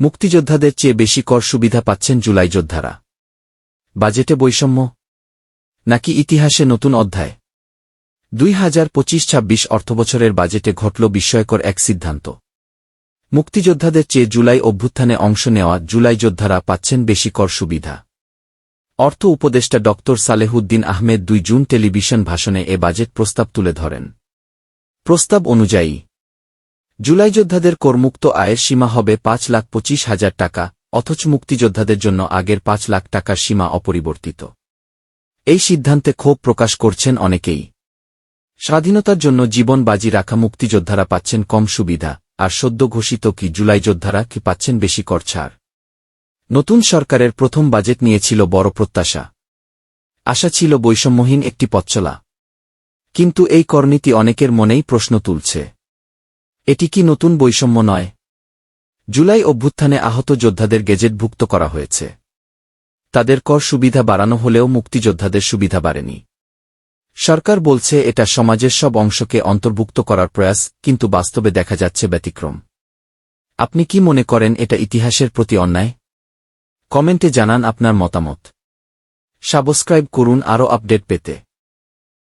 মুক্তিযোদ্ধাদের চেয়ে বেশি কর সুবিধা পাচ্ছেন জুলাই যোদ্ধারা। বাজেটে বৈষম্য? নাকি ইতিহাসে নতুন অধ্যায়? দুই হাজার পঁচিশ ছাব্বিশ অর্থবছরের বাজেটে ঘটল বিস্ময়কর এক সিদ্ধান্ত। মুক্তিযোদ্ধাদের চেয়ে জুলাই অভ্যুত্থানে অংশ নেওয়া জুলাই যোদ্ধারা পাচ্ছেন বেশি কর সুবিধা। অর্থ উপদেষ্টা ড. সালেহুদ্দিন আহমেদ দুই জুন টেলিভিশন ভাষণে এ বাজেট প্রস্তাব তুলে ধরেন। প্রস্তাব অনুযায়ী জুলাই যোদ্ধাদের করমুক্ত আয়ের সীমা হবে পাঁচ লাখ পঁচিশ হাজার টাকা, অথচ মুক্তিযোদ্ধাদের জন্য আগের পাঁচ লাখ টাকার সীমা অপরিবর্তিত। এই সিদ্ধান্তে ক্ষোভ প্রকাশ করছেন অনেকেই। স্বাধীনতার জন্য জীবন বাজি রাখা মুক্তিযোদ্ধারা পাচ্ছেন কম সুবিধা, আর সদ্য ঘোষিত কি জুলাই যোদ্ধারা কি পাচ্ছেন বেশি কর ছাড়। নতুন সরকারের প্রথম বাজেট নিয়েছিল বড় প্রত্যাশা। আশা ছিল বৈষম্যহীন একটি পথচলা। কিন্তু এই করনীতি অনেকের মনেই প্রশ্ন তুলছে। এটি কি নতুন বৈষম্য নয়? জুলাই অভ্যুত্থানে আহত যোদ্ধাদের গেজেটভুক্ত করা হয়েছে। তাদের কর সুবিধা বাড়ানো হলেও মুক্তিযোদ্ধাদের সুবিধা বাড়েনি। সরকার বলছে এটা সমাজের সব অংশকে অন্তর্ভুক্ত করার প্রয়াস, কিন্তু বাস্তবে দেখা যাচ্ছে ব্যতিক্রম। আপনি কি মনে করেন এটা ইতিহাসের প্রতি অন্যায়? কমেন্টে জানান আপনার মতামত। সাবস্ক্রাইব করুন আরও আপডেট পেতে।